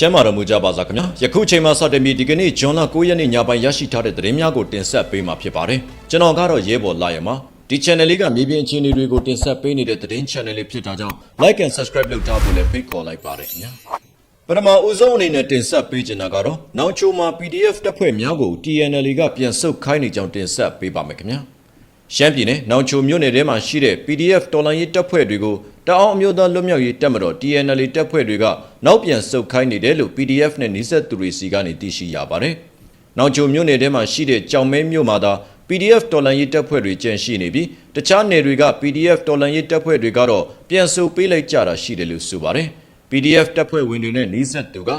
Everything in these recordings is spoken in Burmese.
ကျမ်းမာတော်မူကြပါစားခင်ဗျာယခုချိန်မှာစတင်ပြီးဒီကနေ့ဂျွန်လ9ရက်နေ့ညပိုင်းရရှိထားတဲ့သတင်းများကိုတင်ဆက်ပေးမှာဖြစ်ပါတယ်ကျွန်တော်ကတော့ရဲဘော်လာရမှာဒီ channel လေးကမြေပြင်အခြေအနေတွေကိုတင်ဆက်ပေးနေတဲ့သတင်း channel လေးဖြစ်တာကြောင့် like and subscribe လုပ်ထားဖို့လည်းဖိတ်ခေါ်လိုက်ပါတယ်ခင်ဗျာပထမဦးဆုံးအနေနဲ့တင်ဆက်ပေးချင်တာကတော့နောက်ချိုမှာ PDF တပ်ဖွဲ့များကို TNL ကပြန်ဆုတ်ခိုင်းနေကြောင်းတင်ဆက်ပေးပါမယ်ခင်ဗျာ ရှမ်းပြည်နယ်နောင်ချိုမြို့နယ်ထဲမှာရှိတဲ့ PDF တော်လှန်ရေးတပ်ဖွဲ့တွေကိုတအောင်းအမျိုးသားလွတ်မြောက်ရေးတပ်မတော် TNL တပ်ဖွဲ့တွေကနောက်ပြန်ဆုတ်ခိုင်းနေတယ်လို့ PDF နဲ့နှိစက်သူတွေစီကနေသိရှိရပါတယ်။နောင်ချိုမြို့နယ်ထဲမှာရှိတဲ့ကြောင်မဲမြို့မှာသာ PDF တော်လှန်ရေးတပ်ဖွဲ့တွေကျန်ရှိနေပြီးတခြားနယ်တွေက PDF တော်လှန်ရေးတပ်ဖွဲ့တွေကတော့ပြန်ဆုတ်ပေးလိုက်ကြတာရှိတယ်လို့ဆိုပါတယ်။ PDF တပ်ဖွဲ့ဝင်တွေနဲ့နှိစက်သူက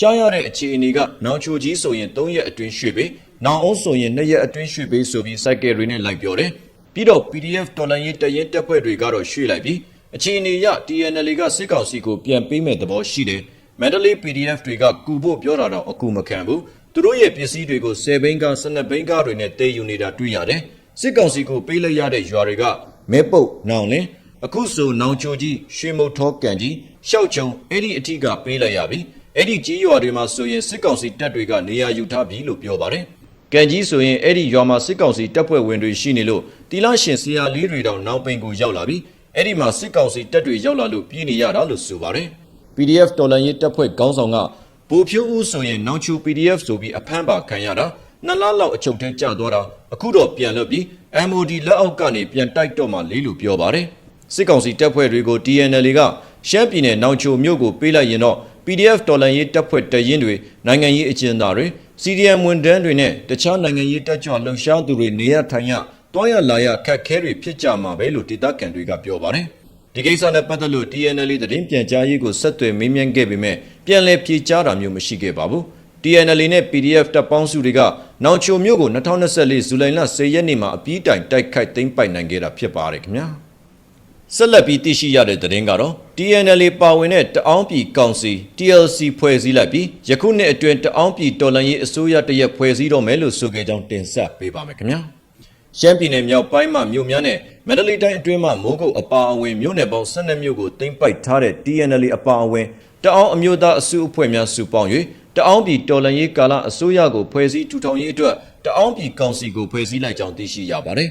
ကြားရတဲ့အခြေအနေကနောင်ချိုကြီးဆိုရင်3ရက်အတွင်းရွှေ့ပေး နောင်အောင်ဆိုရင်2ရက်အတွင်းရွှေ့ပေးဆိုပြီးစိုက်ကယ်တွေနဲ့လိုက်ပြောတယ်ပြီးတော့ PDF တော်လန်ရေးတရင်တပ်ဖွဲ့တွေကတော့ရွှေ့လိုက်ပြီးအခြေအနေရ TNL ကစစ်ကောင်စီကိုပြန်ပေးမဲ့သဘောရှိတယ်မန္တလေး PDF တွေကကူဖို့ပြောတာတော့အကူမခံဘူးသူတို့ရဲ့ပစ္စည်းတွေကို10ဘိန်းကား12ဘိန်းကားတွေနဲ့တေးယူနေတာတွေ့ရတယ်စစ်ကောင်စီကိုပေးလိုက်ရတဲ့ရွာတွေကမဲပုတ်နောင်လင်းအခုဆိုနောင်ချိုကြီးရွှေမုတ်ထောကန်ကြီးရှောက်ချုံအဲ့ဒီအထီးကပေးလိုက်ရပြီအဲ့ဒီကြီးရွာတွေမှာဆိုရင်စစ်ကောင်စီတပ်တွေကနေရာယူထားပြီလို့ပြောပါတယ် ကံကြီးဆိုရင်အဲ့ဒီရွာမှာစစ်ကောင်စီတပ်ဖွဲ့ဝင်တွေရှိနေလို့တီလာရှင်ဆရာလေးတွေတောင်နောက်ပိန်ကိုရောက်လာပြီအဲ့ဒီမှာစစ်ကောင်စီတပ်တွေရောက်လာလို့ပြည်နေရတာလို့ဆိုပါတယ် PDF တော်လန်ရေးတပ်ဖွဲ့ခေါင်းဆောင်ကဘူဖြိုးဦးဆိုရင်နောင်ချူ PDF ဆိုပြီးအဖမ်းပါခံရတာနှစ်လလောက်အချုပ်ထဲကျသွားတာအခုတော့ပြန်လွတ်ပြီး MOD လက်အောက်ကနေပြန်တိုက်တော့မှလေးလို့ပြောပါတယ်စစ်ကောင်စီတပ်ဖွဲ့တွေကို TNL ကရှမ်းပြည်နယ်နောင်ချိုမြို့ကိုပေးလိုက်ရင်တော့ PDF တော်လန်ရေးတပ်ဖွဲ့တရင်တွေနိုင်ငံရေးအကျဉ်းသားတွေ CDM ဝန်ထမ်းတွေနဲ့တခြားနိုင်ငံရေးတပ်ကြွလှုပ်ရှားသူတွေနေရထိုင်ရတွားရလာရခက်ခဲတွေဖြစ်ကြမှာပဲလို့ဒေသခံတွေကပြောပါတယ်ဒီကိစ္စနဲ့ပတ်သက်လို့ TNL သတင်းပြန်ကြားရေးကိုဆက်သွယ်မေးမြန်းခဲ့ပေမဲ့ပြန်လည်ဖြေကြားတာမျိုးမရှိခဲ့ပါဘူး TNL နဲ့ PDF တပ်ပေါင်းစုတွေကနောင်ချိုမြို့ကို2024ဇူလိုင်လ10ရက်နေ့မှာအပြီးတိုင်တိုက်ခိုက်သိမ်းပိုက်နိုင်ခဲ့တာဖြစ်ပါတယ်ခင်ဗျာ ဆက်လက်ပြီးသိရှိရတဲ့သတင်းကတော့ TNL ပါဝင်တဲ့တအောင်းပြည်ကောင်စီ TLC ဖွဲ့စည်းလိုက်ပြီးယခုနှစ်အတွင်းတအောင်းပြည်တော်လှန်ရေးအစိုးရတရက်ဖွဲ့စည်းတော့မယ်လို့ဆိုခဲ့ကြောင်းတင်ဆက်ပေးပါမယ်ခင်ဗျာရှမ်းပြည်နယ်မြောက်ပိုင်းမှာမြို့များနဲ့မန္တလေးတိုင်းအတွင်းမှာမိုးကုတ်အပါအဝင်မြို့နယ်ပေါင်း12မြို့ကိုသိမ်းပိုက်ထားတဲ့ TNL အပါအဝင်တအောင်းအမျိုးသားအစုအဖွဲ့များစုပေါင်း၍တအောင်းပြည်တော်လှန်ရေးကာလအစိုးရကိုဖွဲ့စည်းထူထောင်ရေးအတွက်တအောင်းပြည်ကောင်စီကိုဖွဲ့စည်းလိုက်ကြောင်းသိရှိရပါတယ်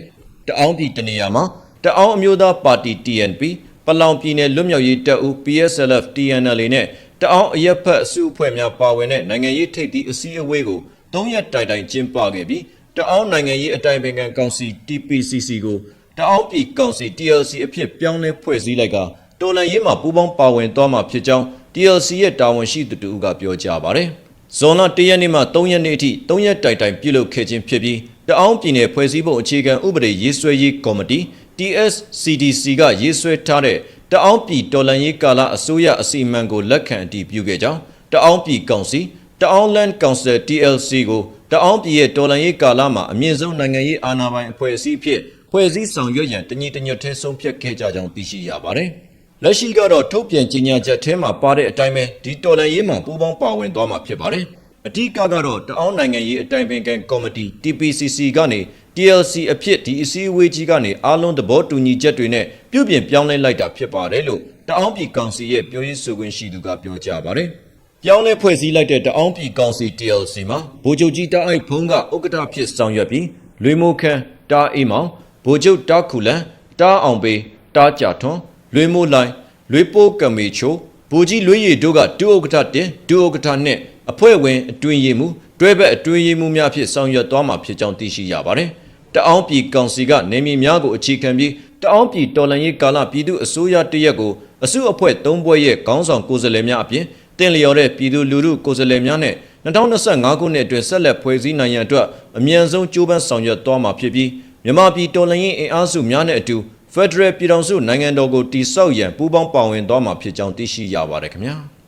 တအောင်းပြည်တနေရာမှာ တအောင်းအမျိုးသားပါတီ TNP ပလောင်ပြည်နယ်လွတ်မြောက်ရေးတပ်ဦး PSLF TNL နဲ့တအောင်းအရက်ဖက်အစုအဖွဲ့များပါဝင်တဲ့နိုင်ငံရေးထိပ်သီးအစည်းအဝေးကို၃ရက်တိုင်တိုင်ကျင်းပခဲ့ပြီးတအောင်းနိုင်ငံရေးအတိုင်ပင်ခံကောင်စီ TPCC ကိုတအောင်းပြည်ကောင်စီ TLC အဖြစ်ပြောင်းလဲဖွဲ့စည်းလိုက်ကတော်လန်ရေးမှာပူးပေါင်းပါဝင်သွားမှာဖြစ်ကြောင်း TLC ရဲ့တာဝန်ရှိသူတူကပြောကြားပါတယ်။ဇွန်လ၁ရက်နေ့မှ၃ရက်နေ့အထိ၃ရက်တိုင်တိုင်ပြုလုပ်ခဲ့ခြင်းဖြစ်ပြီး တအောင်းပြည်နယ်ဖွဲ့စည်းပုံအခြေခံဥပဒေရေးဆွဲရေးကော်မတီ TSCDC ကရေးဆွဲထားတဲ့တအောင်းပြည်တော်လှန်ရေးကာလအစိုးရအစီအမံကိုလက်ခံအတည်ပြုခဲ့ကြောင်းတအောင်းပြည်ကောင်စီတအောင်း Land Council TLC ကိုတအောင်းပြည်ရဲ့တော်လှန်ရေးကာလမှာအမြင့်ဆုံးနိုင်ငံရေးအာဏာပိုင်အဖွဲ့အစည်းဖြစ်ဖွဲ့စည်းဆောင်ရွက်ရန်တညီတညွတ်ထဲဆုံးဖြတ်ခဲ့ကြကြောင်းသိရှိရပါတယ်။လက်ရှိကတော့ထုတ်ပြန်ကြေညာချက်ထဲမှာပါတဲ့အတိုင်းပဲဒီတော်လှန်ရေးမှာပူးပေါင်းပါဝင်သွားမှာဖြစ်ပါတယ်။ အဓိကကတော့တအောင်းနိုင်ငံရေးအတိုင်ပင်ခံကော်မတီ TPCC ကနေ TLC အဖြစ်ဒီအစည်းအဝေးကြီးကနေအားလုံးသဘောတူညီချက်တွေနဲ့ပြုပြင်ပြောင်းလဲလိုက်တာဖြစ်ပါတယ်လို့တအောင်းပြည်ကောင်စီရဲ့ပြောရေးဆိုခွင့်ရှိသူကပြောကြားပါတယ်။ပြောင်းလဲဖွဲ့စည်းလိုက်တဲ့တအောင်းပြည်ကောင်စီ TLC မှာဗိုလ်ချုပ်ကြီးတားအိုက်ဖုံးကဥက္ကဋ္ဌဖြစ်ဆောင်ရွက်ပြီးလွေမိုခန်တားအိမ်မောင်ဗိုလ်ချုပ်တားခူလန်တားအောင်ပေတားကြထွန်းလွေမိုလိုင်လွေပိုးကမေချိုဗိုလ်ကြီးလွေရည်တို့ကဒုဥက္ကဋ္ဌတင်ဒုဥက္ကဋ္ဌနဲ့ အဖွဲ့ဝင်အတွင်ရည်မှုတွဲဘက်အတွင်ရည်မှုများဖြစ်ဆောင်ရွက်သွားမှာဖြစ်ကြောင်းသိရှိရပါတယ်။တအောင်းပြည်ကောင်စီကနေမည်များကိုအခြေခံပြီးတအောင်းပြည်တော်လှန်ရေးကာလပြည်သူအစိုးရတရက်ကိုအစုအဖွဲ့၃ဘွဲ့ရဲ့ခေါင်းဆောင်ကိုယ်စားလှယ်များအပြင်တင်လျော်တဲ့ပြည်သူလူထုကိုယ်စားလှယ်များနဲ့2025ခုနှစ်အတွင်းဆက်လက်ဖွဲ့စည်းနိုင်ရန်အတွက်အမြန်ဆုံးကြိုးပမ်းဆောင်ရွက်သွားမှာဖြစ်ပြီးမြန်မာပြည်တော်လှန်ရေးအင်အားစုများနဲ့အတူဖက်ဒရယ်ပြည်ထောင်စုနိုင်ငံတော်ကိုတည်ဆောက်ရန်ပူးပေါင်းပါဝင်သွားမှာဖြစ်ကြောင်းသိရှိရပါတယ်ခင်ဗျာ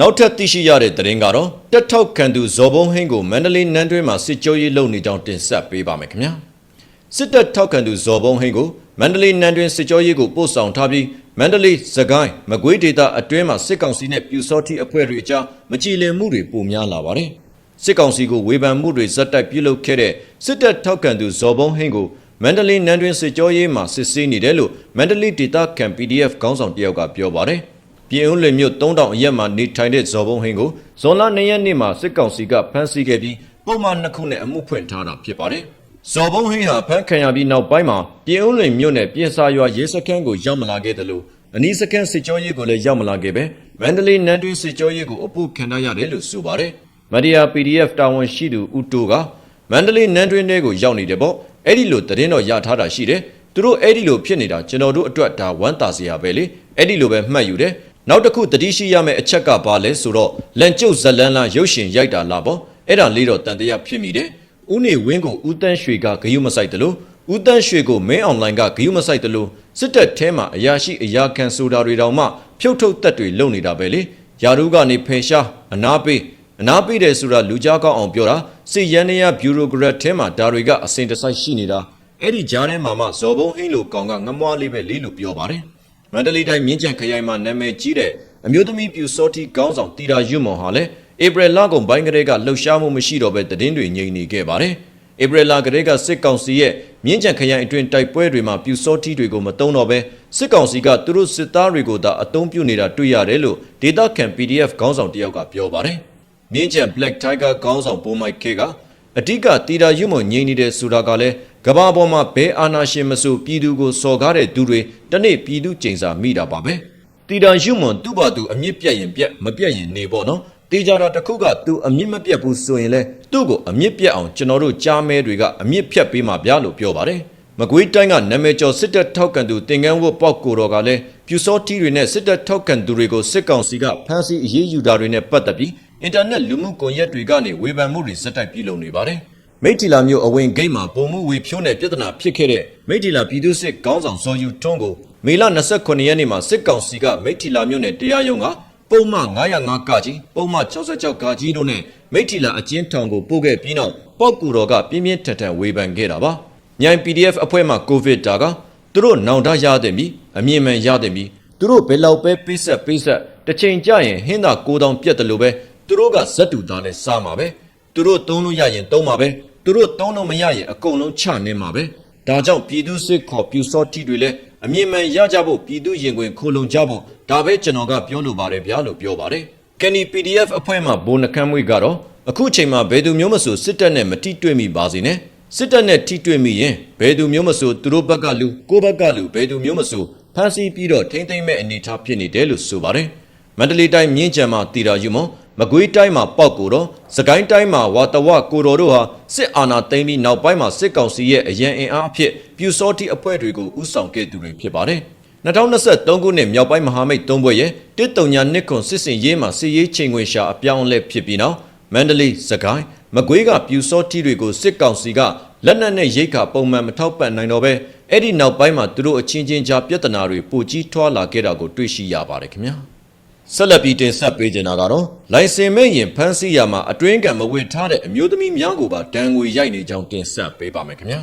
နောက်ထပ်သိရှိရတဲ့သတင်းကတော့တက်ထောက်ခံသူဇော်ဘုံဟင်းကိုမန္တလေးနန်းတွင်းမှာစစ်ကြောရေးလုပ်နေကြောင်းတင်ဆက်ပေးပါမယ်ခင်ဗျာစစ်တပ်ထောက်ခံသူဇော်ဘုံဟင်းကိုမန္တလေးနန်းတွင်းစစ်ကြောရေးကိုပို့ဆောင်ထားပြီးမန္တလေးစကိုင်းမကွေးဒေသအတွင်းမှာစစ်ကောင်စီနဲ့ပြူစောတိအဖွဲ့တွေအကြားမကြည်လင်မှုတွေပိုများလာပါတယ်စစ်ကောင်စီကိုဝေဖန်မှုတွေဇက်တိုက်ပြုလုပ်ခဲ့တဲ့စစ်တပ်ထောက်ခံသူဇော်ဘုံဟင်းကိုမန္တလေးနန်းတွင်စစ်ကြောရေးမှာစစ်ဆေးနေတယ်လို့မန္တလေးဒေသခံ PDF ခေါင်းဆောင်တယောက်ကပြောပါတယ်။ ပြပြည်ဦးလွင်မြို့3000အရက်မှာနေထိုင်တဲ့ဇော်ဘုံဟင်းကိုဇွန်လ2ရက်နေ့မှာစစ်ကောင်စီကဖမ်းဆီးခဲ့ပြီးပုံမှန်နှစ်ခုနဲ့အမှုဖွင့်ထားတာဖြစ်ပါတယ်။ဇော်ဘုံဟင်းဟာဖမ်းခံရပြီးနောက်ပိုင်းမှာပြည်ဦးလွင်မြို့နယ်ပြင်စာရွာရဲစခန်းကိုရောက်မလာခဲ့တယ်လို့အနီးစခန်းစစ်ကြောရေးကိုလည်းရောက်မလာခဲ့ပဲမန္တလေးနန်းတွင်းစစ်ကြောရေးကိုအပုခံထားရတယ်လို့ဆိုပါတယ်။မဒီယာ PDF တာဝန်ရှိသူဦးတိုးကမန္တလေးနန်းတွင်းတွေကိုရောက်နေတယ်ပေါ့အဲ့ဒီလိုသတင်းတော့ရထားတာရှိတယ်သူတို့အဲ့ဒီလိုဖြစ်နေတာကျွန်တော်တို့အတွက်ဒါဝမ်းသာစရာပဲလေအဲ့ဒီလိုပဲမှတ်ယူတယ် နောက်တစ်ခုတတိရှိရမယ့်အချက်ကဘာလဲဆိုတော့လန်ကျုပ်ဇလန်းလာရုပ်ရှင်ရိုက်တာလားပေါ့အဲ့ဒါလေးတော့တန်တရားဖြစ်မိတယ်ဦးနေဝင်းကိုဦးတန်းရွှေကဂယုမဆိုင်တယ်လို့ဦးတန်းရွှေကိုမင်းအွန်လိုင်းကဂယုမဆိုင်တယ်လို့စစ်တပ်ထဲမှာအရာရှိအရာခံဆိုတာတွေတောင်မှဖြုတ်ထုတ်တက်တွေလုပ်နေတာပဲလေယာရုကနေဖယ်ရှားအနာပေးအနာပေးတယ်ဆိုတာလူကြားကောင်းအောင်ပြောတာစစ်ရန်နေရဘျူရိုကရက်ထဲမှာဒါတွေကအစင်တစိုက်ရှိနေတာအဲ့ဒီကြားထဲမှာမှဇော်ဘုံဟင်းလိုကောင်ကငမွားလေးပဲလေးလို့ပြောပါတယ် မန္တလေးတိုင်းမြင်းကြံခရိုင်မှာနာမည်ကြီးတဲ့အမျိုးသမီးပြူစောတီကောင်းဆောင်တီတာရွတ်မော်ဟာလည်းဧပြီလကုန်ပိုင်းကလေးကလှုပ်ရှားမှုမရှိတော့ပဲသတင်းတွေငြိမ်နေခဲ့ပါတယ်ဧပြီလကလေးကစစ်ကောင်စီရဲ့မြင်းကြံခရိုင်အတွင်းတိုက်ပွဲတွေမှာပြူစောတီတွေကိုမတုံးတော့ပဲစစ်ကောင်စီကသူတို့စစ်သားတွေကိုသာအုံပြုနေတာတွေ့ရတယ်လို့ဒေတာခံ PDF ခေါင်းဆောင်တယောက်ကပြောပါတယ်မြင်းကြံ Black Tiger ခေါင်းဆောင်ပိုမိုက်ခေကအဓိကတီတာရွတ်မော်ငြိမ်နေတဲ့ဆိုတာကလည်း ကဘာပေါ်မှာဘဲအာနာရှင်မဆိုပြည်သူကိုစော်ကားတဲ့သူတွေတနေ့ပြည်သူကျိန်စာမိတာပါပဲတီတာရွတ်မော်သူ့ဘာသူအမြင့်ပြတ်ရင်ပြတ်မပြတ်ရင်နေပေါ့နော်တေးကြတာတစ်ခုကသူအမြင့်မပြတ်ဘူးဆိုရင်လဲသူ့ကိုအမြင့်ပြတ်အောင်ကျွန်တော်တို့ကြားမဲတွေကအမြင့်ဖြတ်ပေးမှာဗျာလို့ပြောပါတယ်မကွေးတိုင်းကနာမည်ကျော်စစ်တပ်ထောက်ကန်သူတင်ကန်းဝတ်ပေါက်ကိုတော်ကလည်းပြူစောတီတွေနဲ့စစ်တပ်ထောက်ကန်သူတွေကိုစစ်ကောင်စီကဖမ်းဆီးအရေးယူတာတွေနဲ့ပတ်သက်ပြီးအင်တာနက်လူမှုကွန်ရက်တွေကနေဝေဖန်မှုတွေစက်တိုက်ပြုလုပ်နေပါတယ် မိထီလာမျိုးအဝင်ဂိတ်မှာပုံမှုဝေဖြိုးတဲ့ပြဿနာဖြစ်ခဲ့တဲ့မိထီလာပြည်သူစစ်ခေါင်းဆောင်ဇော်ယူထွန်းကိုမေလ29ရက်နေ့မှာစစ်ကောင်စီကမိထီလာမျိုးနဲ့တရားရုံးကပုံမှန်905ကကြီးပုံမှန်66ကကြီးတို့နဲ့မိထီလာအကျဉ်းထောင်ကိုပို့ခဲ့ပြီးနောက်ပောက်ကူတော်ကပြင်းပြင်းထန်ထန်ဝေဖန်ခဲ့တာပါမြိုင် PDF အဖွဲ့မှကိုဗစ်တာကသူတို့နောင်တရတဲ့ပြီအမြင့်မှန်ရတဲ့ပြီသူတို့ဘယ်လောက်ပဲပိဆက်ပိဆက်တစ်ချိန်ကြရင်ဟင်းသာ9000ပြတ်တယ်လို့ပဲသူတို့ကဇက်တူသားနဲ့စားမှာပဲသူတို့သုံးလို့ရရင်သုံးမှာပဲ သူတို့သုံးလို့မရရင်အကုန်လုံးချနေမှာပဲဒါကြောင့်ပြည်သူစစ်ခေါ်ပြူစောတိတွေလည်းအမြင့်မှန်ရကြဖို့ပြည်သူရင်ခွင်ခိုလုံကြဖို့ဒါပဲကျွန်တော်ကပြောလိုပါတယ်ဗျာလို့ပြောပါတယ်ကန်နီ PDF အဖွဲ့မှဘိုးနှခမ်းမွေးကတော့အခုချိန်မှာဘယ်သူမျိုးမဆိုစစ်တပ်နဲ့မတိတွေ့မိပါစေနဲ့စစ်တပ်နဲ့ထိတွေ့မိရင်ဘယ်သူမျိုးမဆိုသူတို့ဘက်ကလူကိုယ့်ဘက်ကလူဘယ်သူမျိုးမဆိုဖမ်းဆီးပြီးတော့ထိမ့်သိမ့်မဲ့အနေအထားဖြစ်နေတယ်လို့ဆိုပါတယ်မန္တလေးတိုင်းမြင်းကြံမှာတီတာယူမော မကွေးတိုင်းမှာပောက်ကိုတော့စကိုင်းတိုင်းမှာဝါတဝကိုတော်တို့ဟာစစ်အာဏာသိမ်းပြီးနောက်ပိုင်းမှာစစ်ကောင်စီရဲ့အရန်အင်အားအဖြစ်ပြူစောတိအဖွဲ့တွေကိုဥဆောင်ခဲ့သူတွေဖြစ်ပါတယ်2023ခုနှစ်မြောက်ပိုင်းမဟာမိတ်သုံးဘွဲ့ရဲ့တစ်တုံညာနှစ်ခွန်စစ်စင်ရေးမှာစစ်ရေးချိန်ခွင်ရှာအပြောင်းအလဲဖြစ်ပြီးနောက်မန္တလေးစကိုင်းမကွေးကပြူစောတိတွေကိုစစ်ကောင်စီကလက်နက်နဲ့ရိတ်ခါပုံမှန်မထောက်ပံ့နိုင်တော့ပဲအဲ့ဒီနောက်ပိုင်းမှာသူတို့အချင်းချင်းကြားပြဿနာတွေပိုကြီးထွားလာခဲ့တာကိုတွေ့ရှိရပါတယ်ခင်ဗျာ ဆက်လက်ပြီးတင်ဆက်ပေးကြတာကတော့လိုင်စင်မဲ့ရင်ဖမ်းဆီးရမှာအတွင်းကံမဝေထားတဲ့အမျိုးသမီးများကိုပါဒဏ်ငွေရိုက်နေကြောင်းတင်ဆက်ပေးပါမယ်ခင်ဗျာ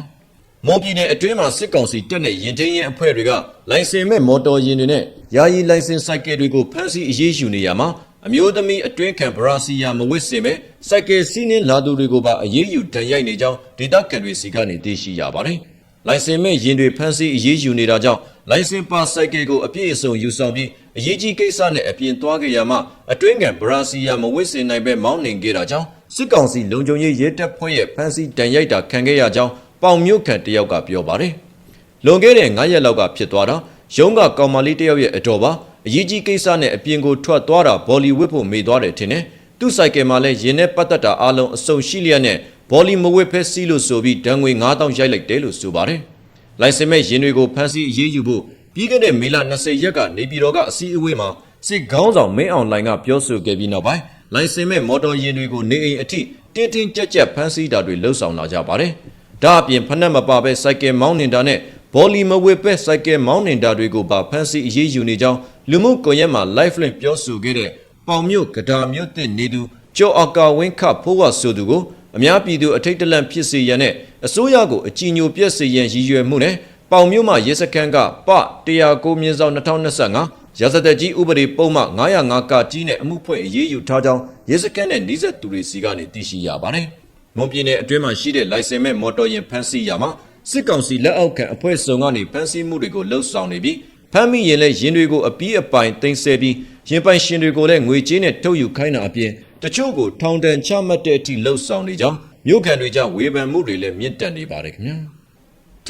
မော်ပြည်နယ်အတွင်းမှာစစ်ကောင်စီတက်တဲ့ရင်ထင်းရင်အဖွဲ့တွေကလိုင်စင်မဲ့မော်တော်ယာဉ်တွေနဲ့ယာယီလိုင်စင်စိုက်ကယ်တွေကိုဖမ်းဆီးအရေးယူနေရမှာအမျိုးသမီးအတွင်းခံဗရာစီယာမဝစ်စင်ပဲစိုက်ကယ်စီးနှင်းလာသူတွေကိုပါအရေးယူတန်ရိုက်နေကြောင်းဒေတာကန်တွေစီကနေသိရှိရပါတယ်။လိုင်စင်မဲ့ရင်တွေဖမ်းဆီးအရေးယူနေတာကြောင့်လိုင်စင်ပါစိုက်ကယ်ကိုအပြည့်အစုံယူဆောင်ပြီး အရေးကြီးကိစ္စနဲ့အပြင်သွားကြရမှအတွင်းခံဗရာစီယာမဝစ်စင်နိုင်ပဲမောင်းနှင်ခဲ့တာကြောင့်စစ်ကောင်စီလုံခြုံရေးရဲတပ်ဖွဲ့ရဲ့ဖမ်းဆီးတန်ရိုက်တာခံခဲ့ရကြောင်းပေါင်မြို့ခံတယောက်ကပြောပါတယ်။လွန်ခဲ့တဲ့9ရက်လောက်ကဖြစ်သွားတာရုံးကကောင်မလေးတယောက်ရဲ့အတော်ပါအရေးကြီးကိစ္စနဲ့အပြင်ကိုထွက်သွားတာဘော်လီဝစ်ဖို့မေ့သွားတယ်ထင်တယ်။သူ့ဆိုင်ကယ်မှာလည်းရင်နဲ့ပတ်သက်တာအလုံးအစုံရှိလျက်နဲ့ဘော်လီမဝစ်ဖက်စီးလို့ဆိုပြီးဒဏ်ငွေ9000ရိုက်လိုက်တယ်လို့ဆိုပါတယ်။လိုင်စင်မဲ့ရင်တွေကိုဖမ်းဆီးအရေးယူဖို့ ပြီးခဲ့တဲ့မေလ20ရက်ကနေပြည်တော်ကအစည်းအဝေးမှာစစ်ခေါင်းဆောင်မင်းအောင်လှိုင်ကပြောဆိုခဲ့ပြီးနောက်ပိုင်းလိုင်စင်မဲ့မော်တော်ယာဉ်တွေကိုနေအိမ်အထိတင်းတင်းကြပ်ကြပ်ဖမ်းဆီးတာတွေလှုပ်ဆောင်လာကြပါတယ်။ဒါအပြင်ဖနက်မပါပဲစိုက်ကယ်မောင်းနေတာနဲ့ဘောလီမဝစ်ပဲစိုက်ကယ်မောင်းနေတာတွေကိုပါဖမ်းဆီးအရေးယူနေကြောင်းလူမှုကွန်ရက်မှာ live link ပြောဆိုခဲ့တဲ့ပေါင်မြို့ကဒါမြို့တင်နေသူကျော်အကာဝင်းခဖိုးဝဆိုသူကိုအများပြည်သူအထိတ်တလန့်ဖြစ်စေရန်နဲ့အစိုးရကိုအကြည်ညိုပြက်စေရန်ရည်ရွယ်မှုနဲ့ ပေါင်မြို့မှာရဲစခန်းကပ109မြင်းဆောင်2025ရာဇသက်ကြီးဥပဒေပုံမှ905ကကြီးနဲ့အမှုဖွင့်အရေးယူထားကြောင်းရဲစခန်းနဲ့နှိစက်သူတွေစီကနေသိရှိရပါတယ်။မွန်ပြည်နယ်အတွင်းမှာရှိတဲ့လိုင်စင်မဲ့မော်တော်ယာဉ်ဖမ်းဆီးရမှာစစ်ကောင်စီလက်အောက်ခံအဖွဲ့စုံကနေဖမ်းဆီးမှုတွေကိုလှုပ်ဆောင်နေပြီးဖမ်းမိရင်လည်းရင်တွေကိုအပီးအပိုင်တင်ဆက်ပြီးရရင်ပိုင်ရှင်တွေကိုလည်းငွေကြေးနဲ့ထုတ်ယူခိုင်းတာအပြင်တချို့ကိုထောင်ဒဏ်ချမှတ်တဲ့အထိလှုပ်ဆောင်နေကြောင်းမြို့ခံတွေကြောင့်ဝေဖန်မှုတွေလည်းမြင့်တက်နေပါတယ်ခင်ဗျာ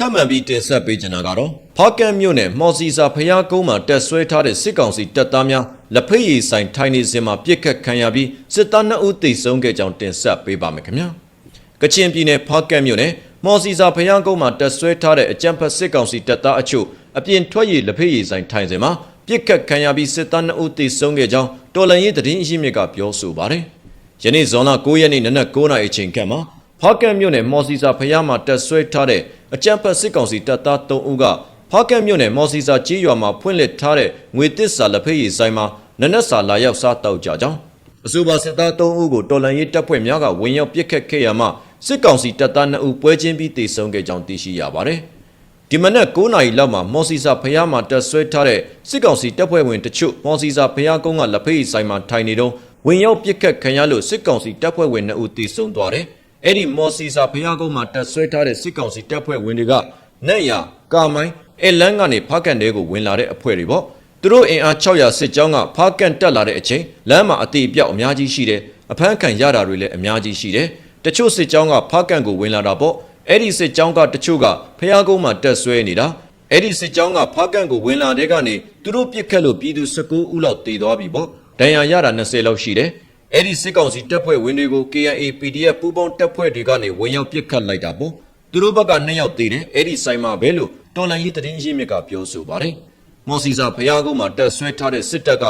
ထပ်မံပြီးတင်ဆက်ပေးချင်တာကတော့ဖားကန့်မြို့နယ်မော်စီစာဖျားကုန်းမှာတက်ဆွဲထားတဲ့စစ်ကောင်စီတပ်သားများလက်ဖက်ရည်ဆိုင်ထိုင်နေစဉ်မှာပြစ်ခတ်ခံရပြီးစစ်သား2ဦးသေဆုံးခဲ့ကြောင်းတင်ဆက်ပေးပါမယ်ခင်ဗျာကချင်ပြည်နယ်ဖားကန့်မြို့နယ်မော်စီစာဖျားကုန်းမှာတက်ဆွဲထားတဲ့အကြံဖက်စစ်ကောင်စီတပ်သားအချို့အပြင်ထွက်ရည်လက်ဖက်ရည်ဆိုင်ထိုင်စဉ်မှာပြစ်ခတ်ခံရပြီးစစ်သား2ဦးသေဆုံးခဲ့ကြောင်းတော်လန်ရေးသတင်းအရင်းမြစ်ကပြောဆိုပါတယ်။ယနေ့ဇွန်လ9ရက်နေ့နနက်9:00နာရီအချိန်ခန့်မှာ ဖားကန့်မြို့နယ်မော်စီစာဖျားမှာတက်ဆွဲထားတဲ့အကြံဖက်စစ်ကောင်စီတပ်သား3ဦးကဖားကန့်မြို့နယ်မော်စီစာကြီးရွာမှာဖွင့်လှစ်ထားတဲ့ငွေသစ္စာလက်ဖက်ရည်ဆိုင်မှာနနက်စာလာရောက်စားတောက်ကြကြောင်းအဆိုပါစစ်သား3ဦးကိုတော်လန်ရေးတပ်ဖွဲ့များကဝင်ရောက်ပစ်ခတ်ခဲ့ရမှစစ်ကောင်စီတပ်သား2ဦးပွဲချင်းပြီးတေဆုံးခဲ့ကြောင်းသိရှိရပါတယ်။ဒီမနက်9နာရီလောက်မှာမော်စီစာဖျားမှာတက်ဆွဲထားတဲ့စစ်ကောင်စီတပ်ဖွဲ့ဝင်တချို့မော်စီစာဖျားကုန်းကလက်ဖေးဆိုင်မှာထိုင်နေတော့ဝင်ရောက်ပစ်ခတ်ခံရလို့စစ်ကောင်စီတပ်ဖွဲ့ဝင်2ဦးတေဆုံးသွားတယ်။ အဲ့ဒီမော်စီစာဖျားကုန်းမှာတက်ဆွဲထားတဲ့စစ်ကောင်စီတပ်ဖွဲ့ဝင်တွေကနက်ရကာမိုင်းအဲလန်းကနေဖားကန်တဲကိုဝင်လာတဲ့အဖွဲ့တွေပေါ့။သူတို့အင်အား600စစ်ကြောင်းကဖားကန်တက်လာတဲ့အချိန်လမ်းမှာအသေးအပြောက်အများကြီးရှိတယ်အဖမ်းခံရတာတွေလည်းအများကြီးရှိတယ်တချို့စစ်ကြောင်းကဖားကန်ကိုဝင်လာတာပေါ့အဲ့ဒီစစ်ကြောင်းကတချို့ကဖျားကုန်းမှာတက်ဆွဲနေတာအဲ့ဒီစစ်ကြောင်းကဖားကန်ကိုဝင်လာတဲ့ကနေသူတို့ပြစ်ခတ်လို့ပြည်သူ19ဦးလောက်တေသွားပြီပေါ့ဒဏ်ရာရတာ20လောက်ရှိတယ် အဲ့ဒီစစ်ကောင်စီတပ်ဖွဲ့ဝင်တွေကို KNA PDF ပူးပေါင်းတပ်ဖွဲ့တွေကနေဝင်ရောက်ပစ်ခတ်လိုက်တာပေါ့သူတို့ဘက်က2ယောက်တေတယ်အဲ့ဒီဆိုင်မှာပဲလို့တော်လန်ရေးသတင်းရင်းမြစ်ကပြောဆိုပါတယ်မော်စီစာဖျားကုန်းမှာတက်ဆွဲထားတဲ့စစ်တပ်က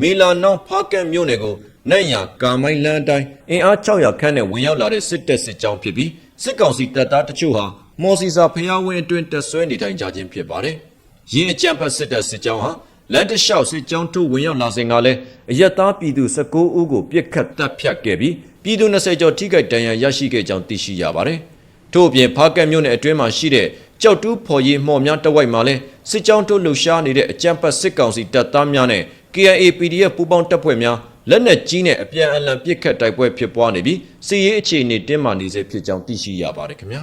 မေလာနောင်ဖားကန့်မြို့နယ်ကိုနိုင်ရကာမိုင်းလန်းအတိုင်းအင်အား600ခန့်နဲ့ဝင်ရောက်လာတဲ့စစ်တပ်စစ်ကြောင်းဖြစ်ပြီးစစ်ကောင်စီတပ်သားတချို့ဟာမော်စီစာဖျားဝင်းအတွင်းတက်ဆွဲနေထိုင်ကြခြင်းဖြစ်ပါတယ်။ရင်းအကြံဖက်စစ်တပ်စစ်ကြောင်းဟာ လက်တလျှောက်စစ်ကြောင်းထုတ်ဝင်ရောက်လာစဉ်ကလည်းအရက်သားပြည်သူ19ဦးကိုပြစ်ခတ်တပ်ဖြတ်ခဲ့ပြီးပြည်သူ20ကျော်ထိခိုက်ဒဏ်ရာရရှိခဲ့ကြောင်းသိရှိရပါတယ်။ထို့အပြင်ဖားကတ်မြို့နယ်အတွင်းမှာရှိတဲ့ကြောက်တူးဖော်ရီမှော်များတဝိုက်မှာလဲစစ်ကြောင်းတို့လှုပ်ရှားနေတဲ့အကြမ်းဖက်စစ်ကောင်စီတပ်သားများနဲ့ KIA PDF ပူးပေါင်းတပ်ဖွဲ့များလက်နက်ကြီးနဲ့အပြန်အလှန်ပစ်ခတ်တိုက်ပွဲဖြစ်ပွားနေပြီးစစ်ရေးအခြေအနေတင်းမာနေစေဖြစ်ကြောင်းသိရှိရပါတယ်ခင်ဗျာ